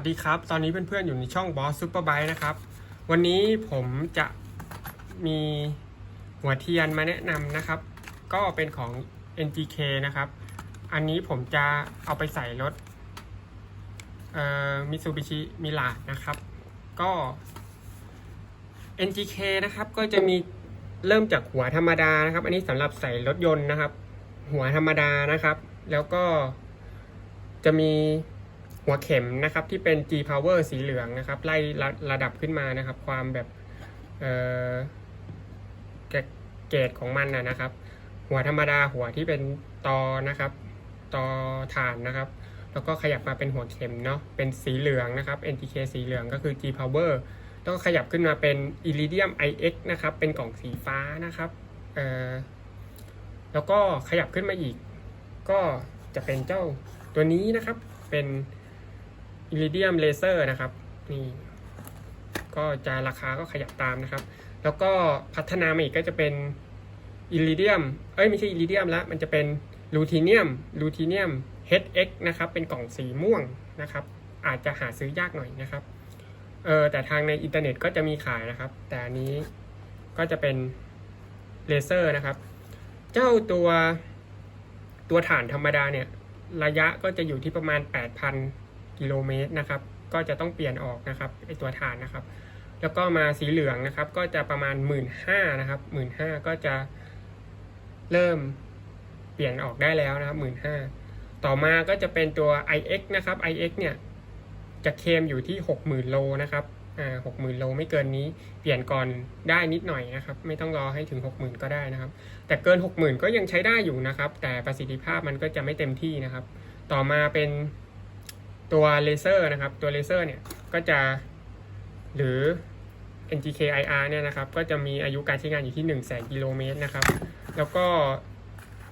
สดีครับ ตอนนี้เพื่อนๆอยู่ในช่อง Boss Super Bike นะครับ วันนี้ผมจะมีหัวเทียนมาแนะนำนะครับ ก็เป็นของ NGK นะครับ อันนี้ผมจะเอาไปใส่รถเอ่อ Mitsubishi m i r a นะครับ ก็ NGK นะครับ ก็จะมีเริ่มจากหัวธรรมดานะครับ อันนี้สำหรับใส่รถยนต์นะครับ หัวธรรมดานะครับ แล้วก็จะมี หัวเข็มนะครับที่เป็น G power สีเหลืองนะครับ ไล่ระระดับขึ้นมานะครับ ความแบบเอ่อเกรดของมันนะนะครับ หัวธรรมดาหัวที่เป็นตอนะครับตอถ่านนะครับ แล้วก็ขยับมาเป็นหัวเข็มเนาะเป็นสีเหลืองนะครับ NTK สีเหลืองก็คือ G power แล้วก็ขยับขึ้นมาเป็น Iridium IX นะครับ เป็นกล่องสีฟ้านะครับเอ่อแล้วก็ขยับขึ้นมาอีก ก็จะเป็นเจ้าตัวนี้นะครับเป็น Iridium Laser นะครับนี่ก็จะราคาก็ขยับตามนะครับ แล้วก็พัฒนามาอีกก็จะเป็น Iridium เอ้ยไม่ใช่ Iridium แล้วมันจะเป็น Ruthenium Ruthenium HX นะครับเป็นกล่องสีม่วงนะครับ อาจจะหาซื้อยากหน่อยนะครับเออแต่ทางในอินเทอร์เน็ตก็จะมีขายนะครับ แต่อันนี้ก็จะเป็นเลเซอร์นะครับ เจ้าตัวตัวฐานธรรมดาเนี่ย ระยะก็จะอยู่ที่ประมาณ 8,000 กิโลเมตรนะครับ ก็จะต้องเปลี่ยนออกนะครับไอตัวฐานนะครับ แล้วก็มาสีเหลืองนะครับ ก็จะประมาณ 1 5ื่นนะครับหมื่นห้าก็จะเริ่มเปลี่ยนออกได้แล้วนะครับหมื่นห้าต่อมาก็จะเป็นตัว iX นะครับ iX เนี่ยจะเคมอยู่ที่ 60,000 โลนะครับอ่า60,000โลไม่เกินนี้ เปลี่ยนก่อนได้นิดหน่อยนะครับ ไม่ต้องรอให้ถึง 60,000 ก็ได้นะครับ แต่เกิน 60,000 ก็ยังใช้ได้อยู่นะครับ แต่ประสิทธิภาพมันก็จะไม่เต็มที่นะครับ ต่อมาเป็น ตัวเลเซอร์นะครับตัวเลเซอร์เนี่ยก็จะหรือ NGK IR เนี่ยนะครับก็จะมีอายุการใช้งานอยู่ที่ 1 0 0 0 0แกิโลเมตรนะครับ แล้วก็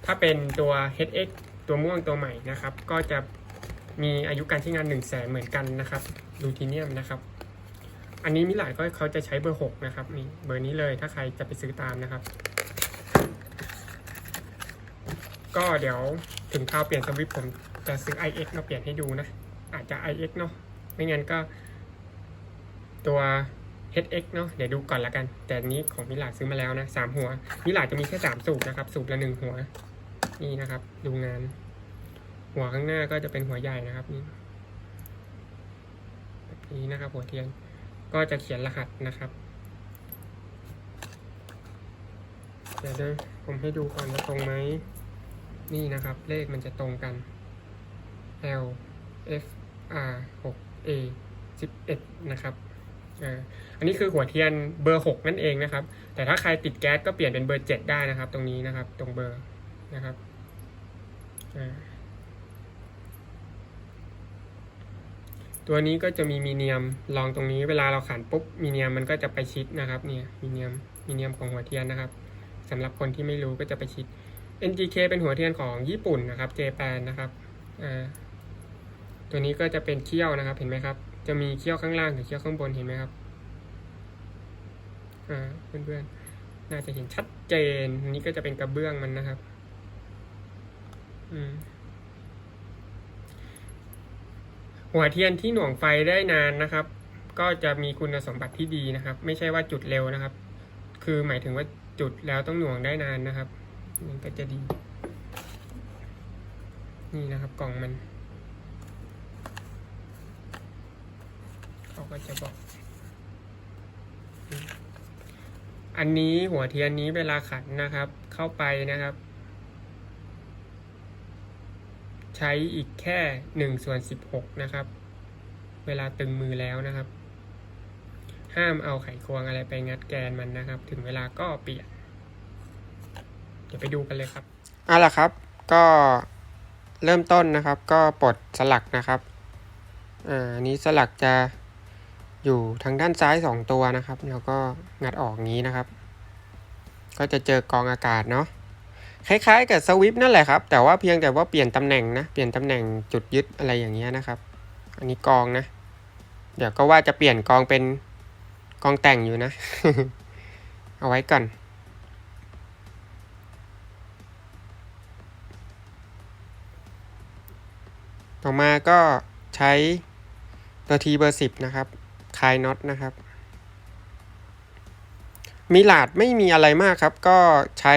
ถ้าเป็นตัว HX ตัวม่วงตัวใหม่นะครับ ก็จะมีอายุการใช้งาน 1 0 0 0 0แเหมือนกันนะครับลูทีเนียมนะครับ อันนี้มิลานก็เขาจะใช้เบอร์ 6 นะครับนี่เบอร์นี้เลยถ้าใครจะไปซื้อตามนะครับ ก็เดี๋ยวถึงคราวเปลี่ยนสวิตช์ผมจะซื้อ iX มาเปลี่ยนให้ดูนะ อาจจะ iX เนาะไม่งั้นก็ตัว HX เนาะเดี๋ยวดูก่อนละกัน แต่นนี้ของมิลาซื้อมาแล้วนะสามหัวมิลาจะมีแค่สามสูบนะครับ สูบละหนึ่งหัว นี่นะครับ ดูงาน หัวข้างหน้าก็จะเป็นหัวใหญ่นะครับนี่แบบนี้นะครับ หัวเทียนก็จะเขียนรหัสนะครับเดี๋ยวนะผมให้ดูก่อนว่าตรงไหมนี่นะครับ เลขมันจะตรงกัน L F R 6 A 11นะครับอ่าอันนี้คือหัวเทียนเบอร์ 6 นั่นเองนะครับ แต่ถ้าใครติดแก๊สก็เปลี่ยนเป็นเบอร์ 7 ได้นะครับ ตรงนี้นะครับ ตรงเบอร์นะครับอ่าตัวนี้ก็จะมีมีเนียมลองตรงนี้ เวลาเราขันปุ๊บมีเนียมมันก็จะไปชิดนะครับเนี่ยมีเนียมมีเนียมของหัวเทียนนะครับสำหรับคนที่ไม่รู้ก็จะไปชิด NGK เป็นหัวเทียนของญี่ปุ่นนะครับเจแปนนะครับอ่า ตัวนี้ก็จะเป็นเขี้ยวนะครับ เห็นไหมครับ จะมีเขี้ยวข้างล่างกับเขี้ยวข้างบนเห็นไหมครับอ่าเพื่อนๆน่าจะเห็นชัดเจนอันนี้ก็จะเป็นกระเบื้องมันนะครับ อืมหัวเทียนที่หน่วงไฟได้นานนะครับ ก็จะมีคุณสมบัติที่ดีนะครับ ไม่ใช่ว่าจุดเร็วนะครับ คือหมายถึงว่าจุดแล้วต้องหน่วงได้นานนะครับมันก็จะดี นี่นะครับกล่องมัน เขาก็จะบอก อันนี้หัวเทียนนี้เวลาขันนะครับ เข้าไปนะครับ ใช้อีกแค่หนึ่งส่วนสิบหกนะครับ เวลาตึงมือแล้วนะครับ ห้ามเอาไขควงอะไรไปงัดแกนมันนะครับ ถึงเวลาก็เปลี่ยนเดี๋ยวไปดูกันเลยครับเอาล่ะครับ ก็เริ่มต้นนะครับ ก็ปลดสลักนะครับ อ่านี้สลักจะ อยู่ทางด้านซ้ายสองตัวนะครับแล้วก็งัดออกงี้นะครับ ก็จะเจอกองอากาศเนาะคล้ายๆกับสวิปนั่นแหละครับ แต่ว่าเพียงแต่ว่าเปลี่ยนตำแหน่งนะเปลี่ยนตำแหน่งจุดยึดอะไรอย่างเงี้ยนะครับ อันนี้กองนะ เดี๋ยวก็ว่าจะเปลี่ยนกองเป็นกองแต่งอยู่นะ เอาไว้ก่อนต่อมาก็ใช้ตัวทีเบอร์สิบนะครับ คลายน็อตนะครับมีหลาดไม่มีอะไรมากครับ ก็ใช้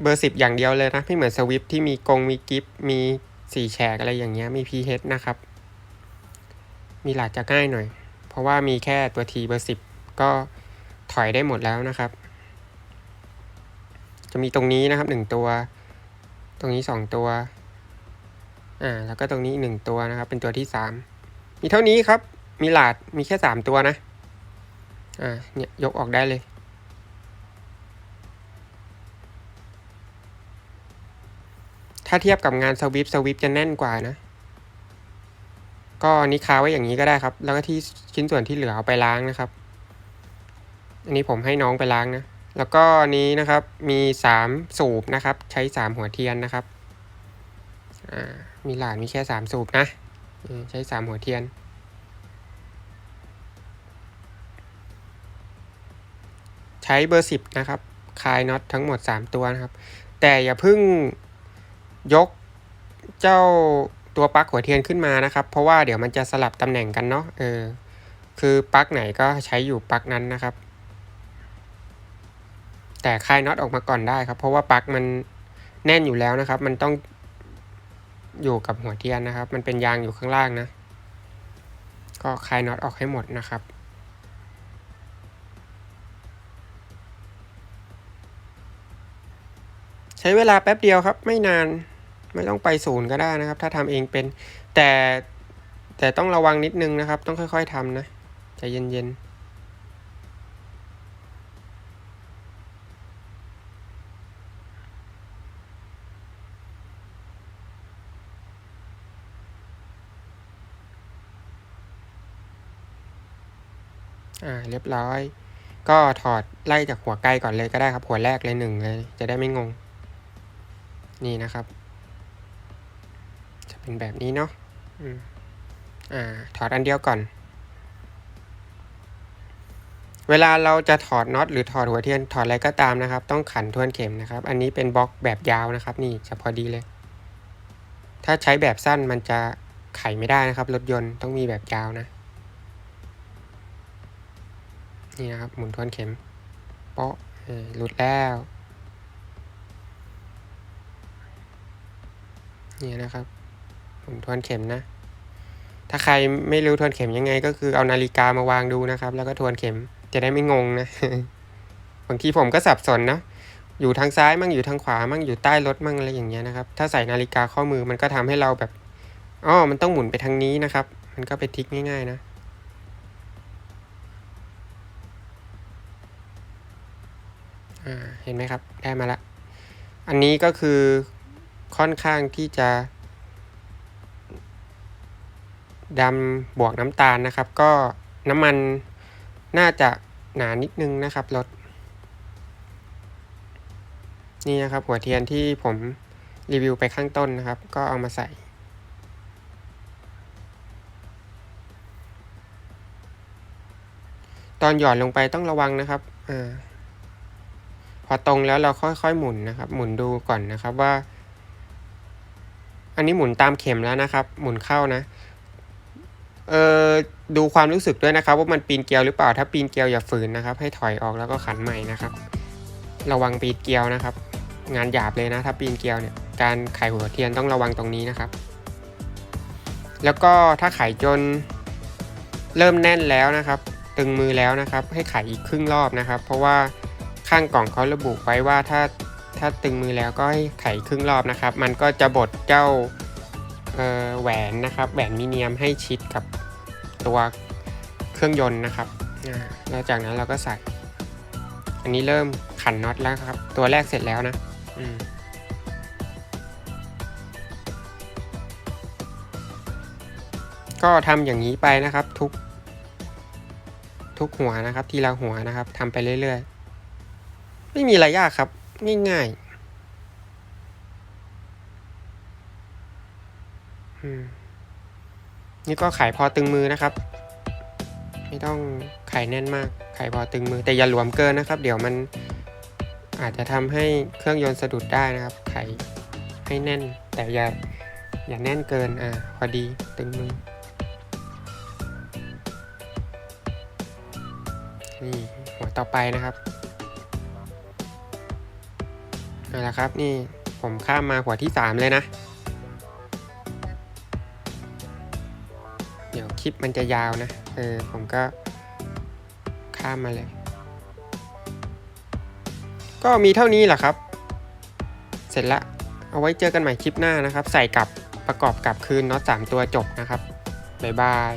เบอร์สิบอย่างเดียวเลยนะ ไม่เหมือนสวิฟที่มีกงมีกิฟมีสี่แฉกอะไรอย่างเงี้ยมี PH นะครับ มีหลาดจะง่ายหน่อย เพราะว่ามีแค่ตัวทีเบอร์สิบก็ถอยได้หมดแล้วนะครับ จะมีตรงนี้นะครับหนึ่งตัว ตรงนี้สองตัวอ่าแล้วก็ตรงนี้หนึ่งตัวนะครับ เป็นตัวที่สามมีเท่านี้ครับ มีหลาดมีแค่สามตัวนะ อ่า เนี่ย ยกออกได้เลย ถ้าเทียบกับงานสวิปสวิปจะแน่นกว่านะ ก็นี้คาไว้อย่างนี้ก็ได้ครับ แล้วก็ที่ชิ้นส่วนที่เหลือเอาไปล้างนะครับ อันนี้ผมให้น้องไปล้างนะ แล้วก็นี้นะครับ มีสามสูบนะครับ ใช้สามหัวเทียนนะครับ อ่า มีหลาดมีแค่สามสูบนะ ใช้สามหัวเทียน ใช้เบอร์สิบนะครับ คลายน็อตทั้งหมดสามตัวนะครับ แต่อย่าเพิ่งยกเจ้าตัวปลั๊กหัวเทียนขึ้นมานะครับ เพราะว่าเดี๋ยวมันจะสลับตำแหน่งกันเนาะเออคือปลั๊กไหนก็ใช้อยู่ปลั๊กนั้นนะครับ แต่คลายน็อตออกมาก่อนได้ครับ เพราะว่าปลั๊กมันแน่นอยู่แล้วนะครับ มันต้องอยู่กับหัวเทียนนะครับ มันเป็นยางอยู่ข้างล่างนะ ก็คลายน็อตออกให้หมดนะครับ ช้เวลาแป๊บเดียวครับไม่นานไม่ต้องไปศูนย์ก็ได้นะครับ ถ้าทำเองเป็น แต่แต่ต้องระวังนิดนึงนะครับ ต้องค่อย ๆทำนะใจเย็นๆอ่าเรียบร้อย ก็ถอดไล่จากหัวไกลก่อนเลยก็ได้ครับ หัวแรกเลยหนึ่งเลย จะได้ไม่งง นี่นะครับ จะเป็นแบบนี้เนาะอ่า ถอดอันเดียวก่อน เวลาเราจะถอดน็อตหรือถอดหัวเทียนถอดอะไรก็ตามนะครับ ต้องขันทวนเข็มนะครับ อันนี้เป็นบล็อกแบบยาวนะครับ นี่จะพอดีเลย ถ้าใช้แบบสั้นมันจะไขไม่ได้นะครับ รถยนต์ต้องมีแบบยาวนะ นี่นะครับ หมุนทวนเข็ม เปาะเออหลุดแล้ว นี่นะครับหมุนทวนเข็มนะ ถ้าใครไม่รู้ทวนเข็มยังไง ก็คือเอานาฬิกามาวางดูนะครับ แล้วก็ทวนเข็มจะได้ไม่งงนะบางทีผมก็สับสนนะอยู่ทางซ้ายมั่งอยู่ทางขวามั่งอยู่ใต้รถมั่งอะไรอย่างเงี้ยนะครับ ถ้าใส่นาฬิกาข้อมือมันก็ทำให้เราแบบอ๋อมันต้องหมุนไปทางนี้นะครับ มันก็เป็นทริคง่าย ๆ นะเห็นไหมครับ ได้มาละ อันนี้ก็คือ ค่อนข้างที่จะดำบวกน้ำตาลนะครับ ก็น้ำมันน่าจะหนานิดนึงนะครับรถ นี่นะครับหัวเทียนที่ผมรีวิวไปข้างต้นนะครับ ก็เอามาใส่ ตอนหย่อนลงไปต้องระวังนะครับอพอตรงแล้วเราค่อยๆหมุนนะครับ หมุนดูก่อนนะครับว่า อันนี้หมุนตามเข็มแล้วนะครับ หมุนเข้านะ เออดูความรู้สึกด้วยนะครับ ว่ามันปีนเกลียวหรือเปล่า ถ้าปีนเกลียวอย่าฝืนนะครับ ให้ถอยออกแล้วก็ขันใหม่นะครับ ระวังปีนเกลียวนะครับ งานหยาบเลยนะ ถ้าปีนเกลียวเนี่ย การไขหัวเทียนต้องระวังตรงนี้นะครับ แล้วก็ถ้าไขจนเริ่มแน่นแล้วนะครับ ตึงมือแล้วนะครับ ให้ไขอีกครึ่งรอบนะครับ เพราะว่าข้างกล่องเขาระบุไว้ว่าถ้า ถ้าตึงมือแล้วก็ให้ไขครึ่งรอบนะครับ มันก็จะบดเจ้าแหวนนะครับแหวนมิเนียมให้ชิดกับตัวเครื่องยนต์นะครับแล้วจากนั้นเราก็ใส่ อันนี้เริ่มขันน็อตแล้วครับ ตัวแรกเสร็จแล้วนะก็ทำอย่างนี้ไปนะครับ ทุก ทุกหัวนะครับ ทีละหัวนะครับทำไปเรื่อยๆ ไม่มีอะไรยากครับ ง่ายๆนี่ก็ขายพอตึงมือนะครับ ไม่ต้องขายแน่นมาก ขายพอตึงมือ แต่อย่าหลวมเกินนะครับ เดี๋ยวมันอาจจะทำให้เครื่องยนต์สะดุดได้นะครับ ไขให้แน่น แต่อย่าอย่าแน่นเกิน อ่า พอดี ตึงมือ นี่ หัวต่อไปนะครับ เอาละครับนี่ผมข้ามมาหัวที่สามเลยนะ เดี๋ยวคลิปมันจะยาวนะ เออ ผมก็ข้ามมาเลย ก็มีเท่านี้แหละครับ เสร็จละเอาไว้เจอกันใหม่คลิปหน้านะครับ ใส่กับประกอบกับคืนน็อตสามตัวจบนะครับ บ๊ายบาย